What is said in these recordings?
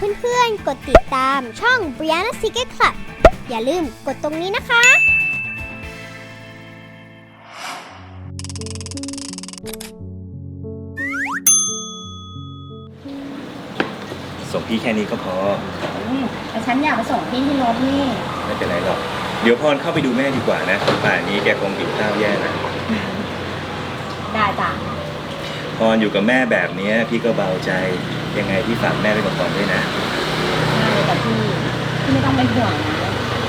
เพื่อนๆ กดติดตามช่อง Brianna Secret Club อย่าลืมกดตรงนี้นะคะ ส่งพี่แค่นี้ก็พอ อืมแต่ฉันอยากไปส่งพี่ที่รถนี่ ไม่เป็นไรหรอก เดี๋ยวพรเข้าไปดูแม่ดีกว่านะ ป่านนี้แกคงหิวข้าวแย่นะ ได้จ้ะ พรอยู่กับแม่แบบเนี้ยพี่ก็เบาใจ ยังไงพี่ฝากแม่ไปกับพรด้วยนะได้เลยจ้ะพี่พี่ไม่ต้องเป็นห่วงนะ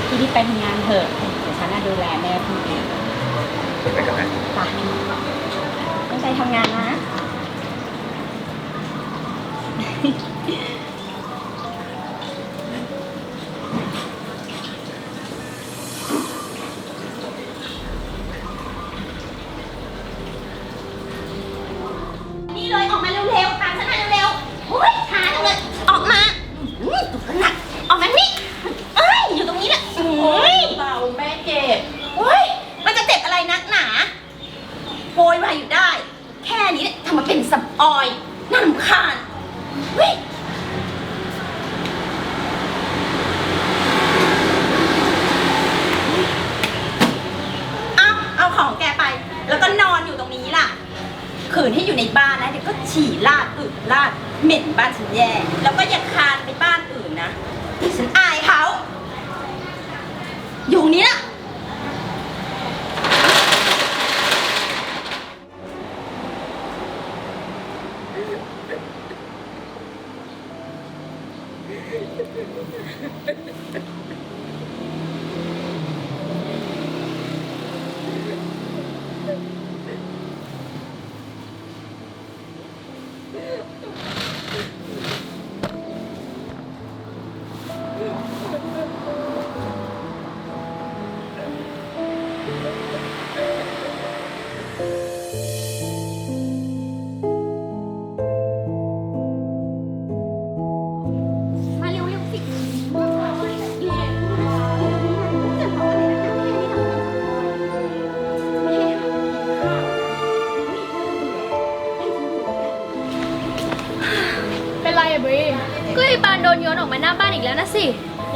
พี่รีบไปทำงานเถอะเดี๋ยวฉันน่ะดูแลแม่พี่เองไปกับแม่ไปตั้งใจทำงานนะ เหม็นบ้านฉันแย่ แล้วก็อย่าคานไปบ้าน เป็นไรอะบรีก็ไอ้ปานโดนโยนออกมาหน้าบ้านอีกแล้วนะสิ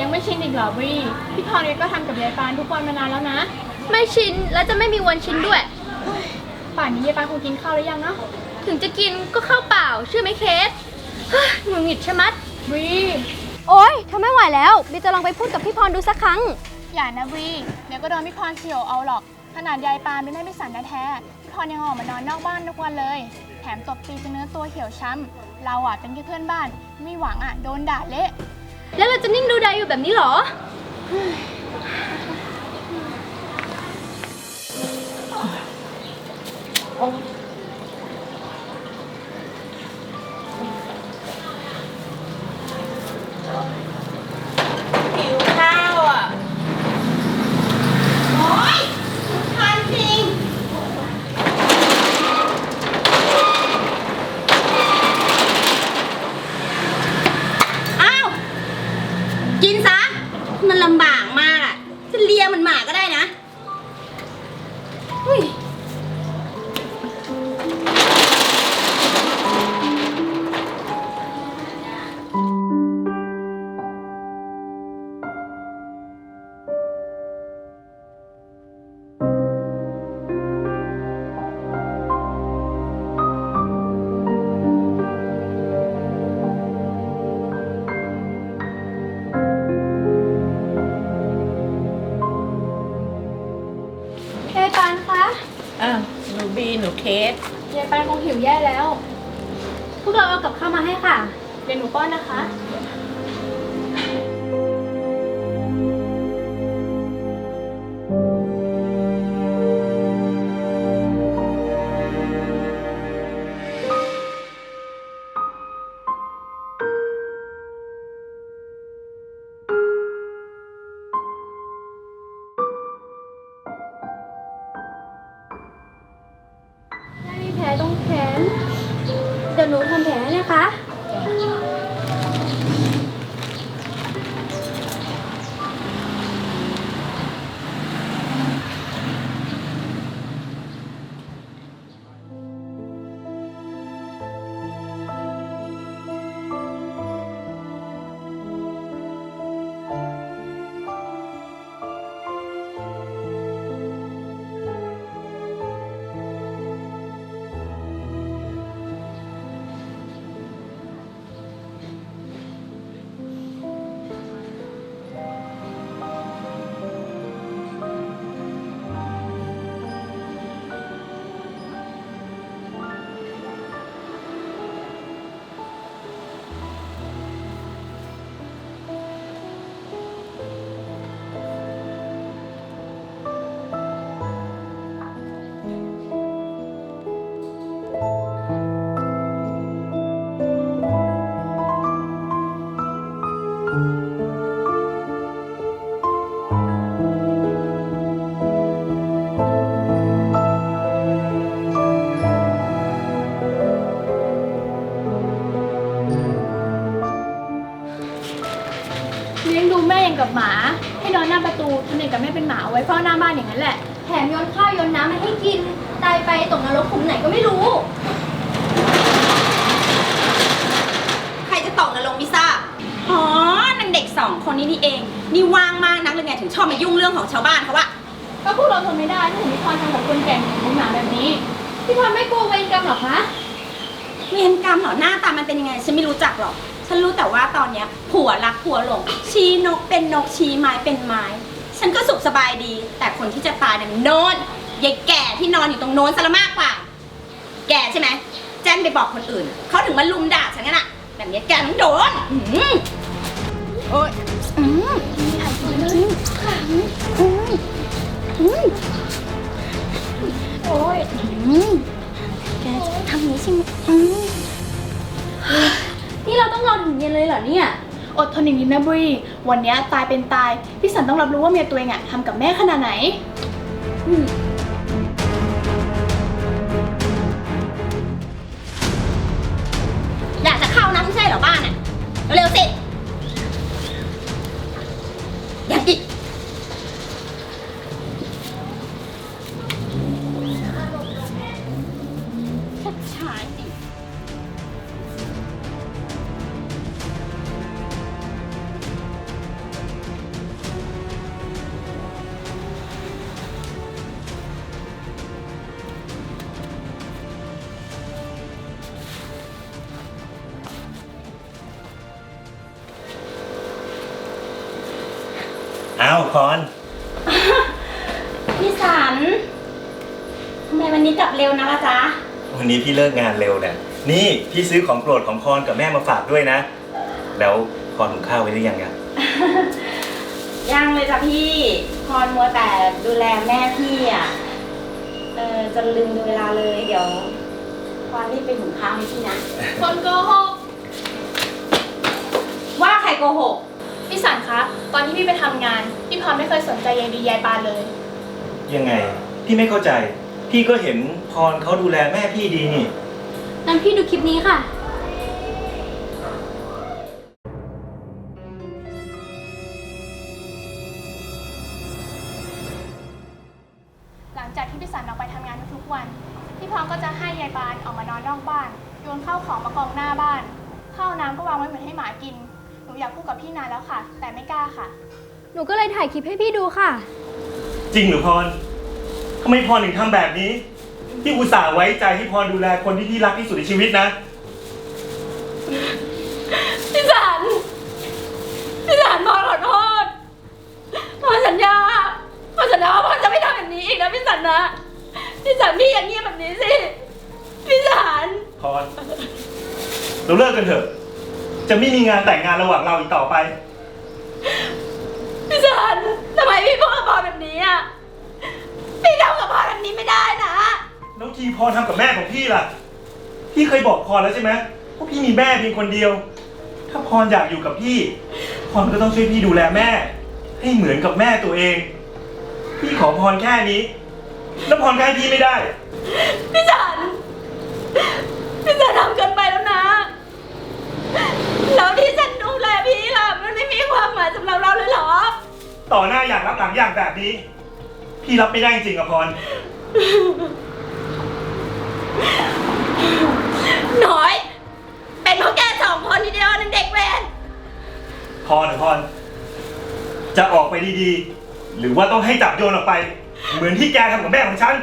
ยังไม่ชินอีกเหรอบรีพี่พรเนี่ยก็ทำกับยายปานทุกวันมานานแล้วนะไม่ชินแล้วจะไม่มีวันชินด้วย ป่านนี้ยายปานคงกินข้าวหรือยังเนาะถึงจะกินก็ข้าวเปล่าชื่อไหมเคสเฮ้ยหงุดหงิดชะมัดบรีโอ๊ยทำไม่ไหวแล้วบีจะลองไปพูดกับพี่พรดูสักครั้ง อย่านะบรีเดี๋ยวก็โดนพี่พรเฉียวเอาหรอก ขนาดยายปานเป็นแม่พิสันแท้ๆพี่พรยังออกมานอนนอกบ้านทุกวันเลย แถมตบตีจนเนื้อตัวเขียวช้ำ เราอะเป็นแค่เพื่อนบ้าน ไม่หวังอะโดนด่าเละ แล้วเราจะนิ่งดูดายอยู่แบบนี้เหรอหิ เคสยายปานคงหิวแย่แล้ว พวกเราเอากับข้าวมาให้ค่ะ เดี๋ยวหนูป้อนนะคะ เองกับแม่เป็นหมาเอาไว้เฝ้าหน้าบ้านอย่างนั้นแหละ แถมโยนข้าวโยนน้ำมาให้กิน ตายไปตกนรกขุมไหนก็ไม่รู้ ใครจะตกนรกไม่ทราบ อ๋อนางเด็กสองคนนี้นี่เอง นี่ว่างมากนักเลยไงถึงชอบมายุ่งเรื่องของชาวบ้านเขาวะก็พวกเราทนไม่ได้ที่ถึงพี่พรทำกับคนแก่งอย่างหมาแบบนี้ พี่พรไม่กลัวเวรกรรมหรอคะเวรกรรมเหรอหน้าตามันเป็นยังไง ฉันไม่รู้จักหรอก ฉันรู้แต่ว่าตอนเนี้ยผัวรักผัวหลง ชี้นกเป็นนกชี้ไม้เป็นไม้ ฉันก็สุขสบายดี แต่คนที่จะตายเนี่ยมันโน้นยายแก่ที่นอนอยู่ตรงโน้นซะละมากกว่า แกใช่ไหมแจ้งไปบอกคนอื่น เขาถึงมาลุมด่าฉันกันอะแบบนี้แกต้องโดนอื้อหือโอ๊ยอื้อโอ๊ยอื้อแกจะทำอย่างนี้ใช่ไหมอื้อนี่เราต้องรอถึงเย็นเลยเหรอเนี่ย อดทนอย่างนี้นะบรีวันนี้ตายเป็นตาย พี่สันต้องรับรู้ว่าเมียตัวเองอะทำกับแม่ขนาดไหนอยากจะเข้านะไม่ใช่เหรอบ้านอะเร็วๆสิ อ้าวพรพี่สันทำไมวันนี้กลับเร็วนะล่ะจ๊ะวันนี้พี่เลิกงานเร็วเนี่ยนี่พี่ซื้อของโปรดของพรกับแม่มาฝากด้วยนะ แล้วพรหุงข้าวไว้หรือยังอะยังเลยจ้ะพี่พรมัวแต่ดูแลแม่พี่อะเออจะลืมดูเวลาเลยเดี๋ยวพรรีบไปหุงข้าวให้พี่นะคนโกหกว่าใครโกหก พี่สันคะ ตอนที่พี่ไปทำงาน พี่พรไม่เคยสนใจยายดียายปานเลย ยังไง พี่ไม่เข้าใจ พี่ก็เห็นพรเขาดูแลแม่พี่ดีนี่นั้นพี่ดูคลิปนี้ค่ะ หลังจากที่พี่สันออกไปทำงานทุกๆวัน พี่พรก็จะให้ยายปานออกมานอนนอกบ้าน โยนข้าวของมากองหน้าบ้าน ข้าวน้ำก็วางไว้เหมือนให้หมากิน หนูอยากพูดกับพี่นานแล้วค่ะ แต่ไม่กล้าค่ะ หนูก็เลยถ่ายคลิปให้พี่ดูค่ะ จริงหรือพรทำไมพรถึงทำแบบนี้พี่อุตส่าห์ไว้ใจให้พรดูแลคนที่พี่รักที่สุดในชีวิตนะ พี่สัน พี่สันพรขอโทษพรสัญญาพรสัญญาว่าพรจะไม่ทำแบบนี้อีกนะพี่สันนะ พี่สันพี่อย่างเงียบแบบนี้สิ พี่สัน พร เราเลิกกันเถอะ จะไม่มีงานแต่งงานระหว่างเราอีกต่อไป พี่สันทำไมพี่พูดกับพรแบบนี้อะ พี่ทำกับพรแบบนี้ไม่ได้นะ แล้วทีพรทำกับแม่ของพี่ล่ะ พี่เคยบอกพรแล้วใช่ไหมว่าพี่มีแม่เพียงคนเดียว ถ้าพรอยากอยู่กับพี่ พรก็ต้องช่วยพี่ดูแลแม่ ให้เหมือนกับแม่ตัวเอง พี่ขอพรแค่นี้ แล้วพรก็ให้พี่ไม่ได้ พี่สัน พี่สันทำเกินไปแล้วนะ แล้วที่ฉันดูแลพี่ล่ะ มันไม่มีความหมายสำหรับเราเลยเหรอ ต่อหน้าอย่างรับหลังอย่างแบบนี้ พี่รับไม่ได้จริงอะพรน้อย เป็นเพราะแกสองคนทีเดียวนึงเด็กเวรพรนะพร จะออกไปดีๆ หรือว่าต้องให้จับโยนออกไป เหมือนที่แกทำกับแม่ของฉัน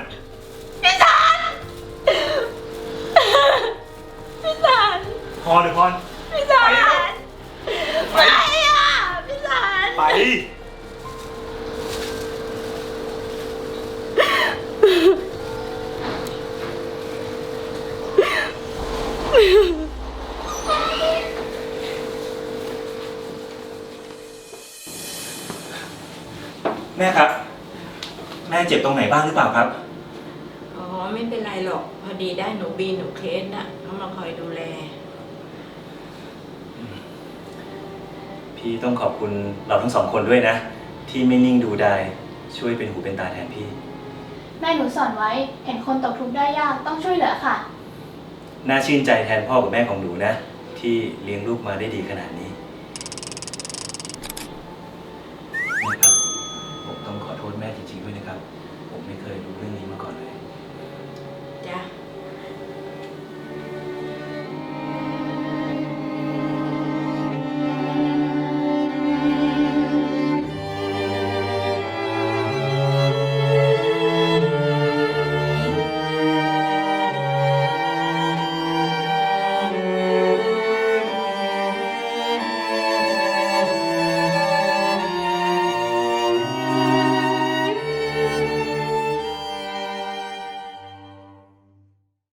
พี่สันพี่สัน พรนะพรพี่สั แม่ครับ แม่เจ็บตรงไหนบ้างหรือเปล่าครับ อ๋อ ไม่เป็นไรหรอก พอดีได้หนูบีหนูเคสน่ะเขามาคอยดูแล พี่ต้องขอบคุณเราทั้งสองคนด้วยนะ ที่ไม่นิ่งดูดายช่วยเป็นหูเป็นตาแทนพี่ แม่หนูสอนไว้เห็นคนตกทุกข์ได้ยากต้องช่วยเหลือค่ะ น่าชื่นใจแทนพ่อกับแม่ของหนูนะ ที่เลี้ยงลูกมาได้ดีขนาดนี้